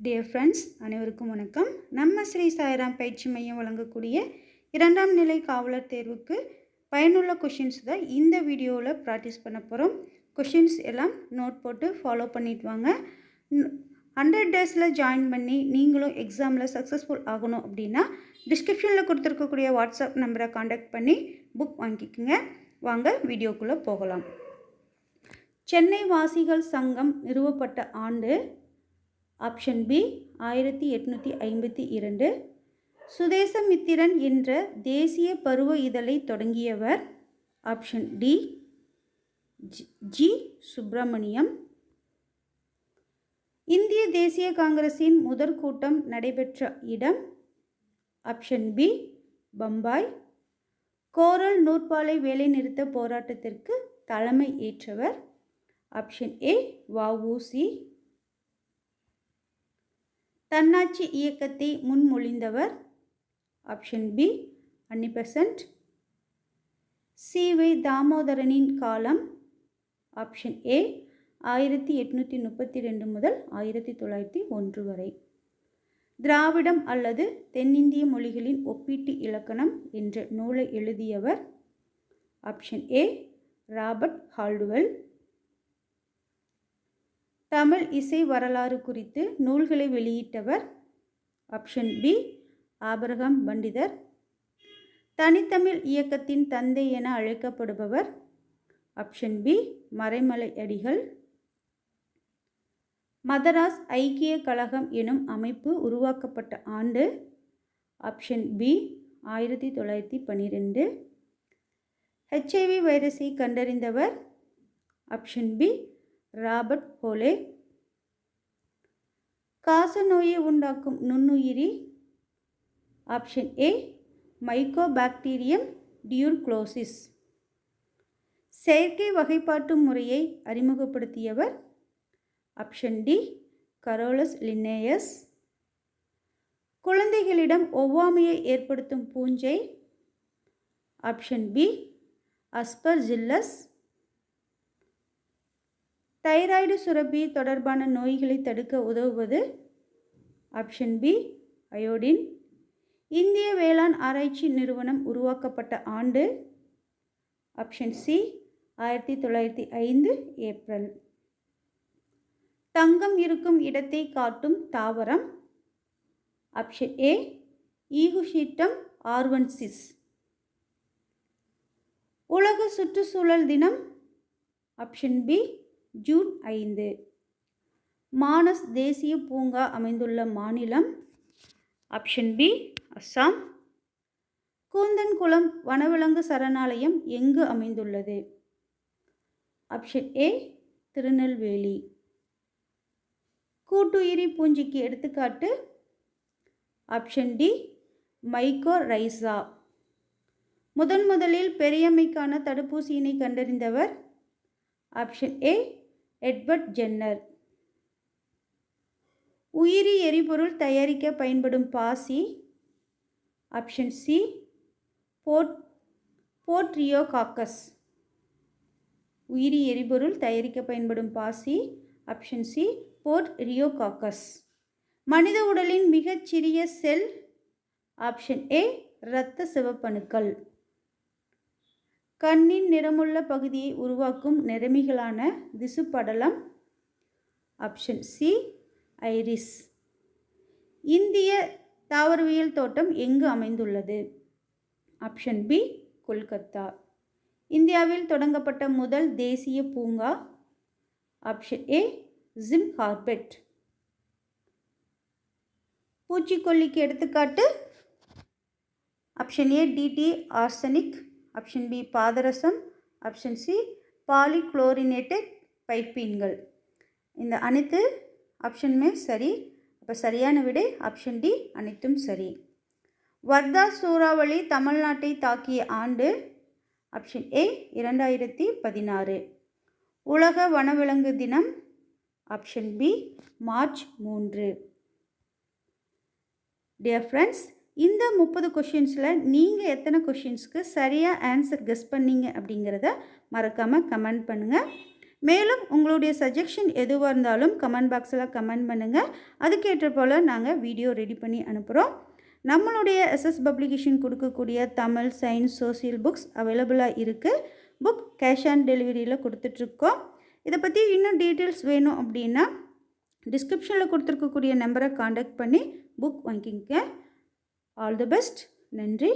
Dear friends அனைவருக்கும் வணக்கம். நம்ம ஸ்ரீ சாய்ராம் பயிற்சி மையம் வழங்கக்கூடிய இரண்டாம் நிலை காவலர் தேர்வுக்கு பயனுள்ள கொஷின்ஸ் தான் இந்த வீடியோவில் ப்ராக்டிஸ் பண்ண போகிறோம் கொஷின்ஸ் எல்லாம் நோட் போட்டு ஃபாலோ பண்ணிட்டு வாங்க. ஹண்ட்ரட் டேஸில் ஜாயின் பண்ணி நீங்களும் எக்ஸாமில் சக்ஸஸ்ஃபுல் ஆகணும் அப்படின்னா டிஸ்கிரிப்ஷனில் கொடுத்துருக்கக்கூடிய வாட்ஸ்அப் நம்பரை காண்டாக்ட் பண்ணி புக் வாங்கிக்கோங்க. வாங்க வீடியோக்குள்ளே போகலாம். சென்னை வாசிகள் சங்கம் நிறுவப்பட்ட ஆண்டு ஆப்ஷன் பி ஆயிரத்தி எட்நூற்றி ஐம்பத்தி இரண்டு. சுதேசமித்திரன் என்ற தேசிய பருவ இதழை தொடங்கியவர் ஆப்ஷன் டி ஜி- சுப்பிரமணியம். இந்திய தேசிய காங்கிரசின் முதற் கூட்டம் நடைபெற்ற இடம் ஆப்ஷன் பி பம்பாய். கோரல் நூற்பாலை வேலைநிறுத்த போராட்டத்திற்கு தலைமை ஏற்றவர் ஆப்ஷன் ஏ வஉசி தன்னாட்சி இயக்கத்தை முன்மொழிந்தவர். Option B Annie Besant C Y தாமோதரனின் காலம். ஆப்ஷன் ஏ ஆயிரத்தி எட்நூற்றி முப்பத்தி ரெண்டு முதல் ஆயிரத்தி தொள்ளாயிரத்தி ஒன்று வரை. திராவிடம் அல்லது தென்னிந்திய மொழிகளின் ஒப்பீட்டு இலக்கணம் என்ற நூலை எழுதியவர். Option A Robert Caldwell. Tamil இசை வரலாறு குறித்து நூல்களை வெளியிட்டவர் ஆப்ஷன் பி ஆபரகம் பண்டிதர். தனித்தமிழ் இயக்கத்தின் தந்தை என அழைக்கப்படுபவர் ஆப்ஷன் பி மறைமலை அடிகள். மதராஸ் ஐக்கிய கழகம் எனும் அமைப்பு உருவாக்கப்பட்ட ஆண்டு ஆப்ஷன் பி ஆயிரத்தி தொள்ளாயிரத்தி பன்னிரெண்டு ஹெச்ஐவி வைரஸை கண்டறிந்தவர் ஆப்ஷன் பி ராபர்ட் ஹோலே காசநோயை உண்டாக்கும் நுண்ணுயிரி. ஆப்ஷன் ஏ மைக்கோபாக்டீரியம் டியூர்க்ளோசிஸ் செயற்கை வகைப்பாட்டு முறையை அறிமுகப்படுத்தியவர். ஆப்ஷன் டி கரோலஸ் லின்னேயஸ் குழந்தைகளிடம் ஒவ்வாமையை ஏற்படுத்தும் பூஞ்சை. ஆப்ஷன் பி அஸ்பர்ஜில்லஸ் தைராய்டு சுரப்பி தொடர்பான நோய்களை தடுக்க உதவுவது ஆப்ஷன் பி அயோடின். இந்திய வேளாண் ஆராய்ச்சி நிறுவனம் உருவாக்கப்பட்ட ஆண்டு ஆப்ஷன் சி ஆயிரத்தி தொள்ளாயிரத்தி ஐந்து ஏப்ரல். தங்கம் இருக்கும் இடத்தை காட்டும் தாவரம் ஆப்ஷன் ஏ ஈகுஷீட்டம் ஆர்வன்சிஸ். உலக சுற்றுச்சூழல் தினம் ஆப்ஷன் பி ஜூன் ஐந்து. மானஸ் தேசிய பூங்கா அமைந்துள்ள மாநிலம் ஆப்ஷன் பி அஸ்ஸாம். கூந்தன்குளம் வனவிலங்கு சரணாலயம் எங்கு அமைந்துள்ளது? Option A Tirunelveli. கூட்டுயிரி பூஞ்சிக்கு எடுத்துக்காட்டு ஆப்ஷன் டி மைக்கோ ரைசா முதன் முதலில் பெரியம்மைக்கான தடுப்பூசியினை கண்டறிந்தவர் ஆப்ஷன் ஏ எட்வர்ட் ஜென்னர். உயிரி எரிபொருள் தயாரிக்க பயன்படும் பாசி ஆப்ஷன் சி போர்ட் போர்ட்ரியோகாக்கஸ் உயிரி எரிபொருள் தயாரிக்க பயன்படும் பாசி ஆப்ஷன் சி போர்ட் ரியோகாக்கஸ் மனித உடலின் மிகச்சிறிய செல் ஆப்ஷன் ஏ இரத்த சிவப்பணுக்கள். கண்ணின் நிறமுள்ள பகுதியை உருவாக்கும் நிறமிகளான திசுப்படலம் ஆப்ஷன் சி ஐரிஸ் இந்திய தாவரவியல் தோட்டம் எங்கு அமைந்துள்ளது? Option B Kolkata. இந்தியாவில் தொடங்கப்பட்ட முதல் தேசிய பூங்கா ஆப்ஷன் ஏ ஜிம் ஹார்பெட் பூச்சிக்கொல்லிக்கு எடுத்துக்காட்டு option A DD arsenic option B பாதரசம். Option C polychlorinated பைப்பீன்கள். இந்த அனைத்து ஆப்ஷனுமே சரி. அப்போ சரியான விடை ஆப்ஷன் டி அனைத்தும் சரி. வர்தா சூறாவளி தமிழ்நாட்டை தாக்கிய ஆண்டு ஆப்ஷன் ஏ இரண்டாயிரத்தி பதினாறு. உலக வனவிலங்கு தினம் ஆப்ஷன் பி மார்ச் மூன்று. டியர் ஃப்ரெண்ட்ஸ் இந்த முப்பது கொஷின்ஸில் நீங்கள் எத்தனை கொஷின்ஸ்க்கு சரியாக ஆன்சர் கெஸ் பண்ணீங்க அப்படிங்கிறத மறக்காமல் கமெண்ட் பண்ணுங்கள் மேலும் உங்களுடைய சஜஷன் எதுவாக இருந்தாலும் கமெண்ட் பாக்ஸில் கமெண்ட் பண்ணுங்கள் அதுக்கேற்ற போல் நாங்கள் வீடியோ ரெடி பண்ணி அனுப்புகிறோம் நம்மளுடைய எஸ்எஸ் பப்ளிகேஷன் கொடுக்கக்கூடிய தமிழ் சயின்ஸ் சோசியல் புக்ஸ் அவைலபிளாக இருக்குது புக் கேஷ் ஆன் டெலிவரியில் கொடுத்துட்ருக்கோம். இதை பற்றி இன்னும் டீட்டெயில்ஸ் வேணும் அப்படின்னா டிஸ்கிரிப்ஷனில் கொடுத்துருக்கக்கூடிய நம்பரை காண்டாக்ட் பண்ணி புக் வாங்கிக்கங்க. ஆல் தி பெஸ்ட் நன்றி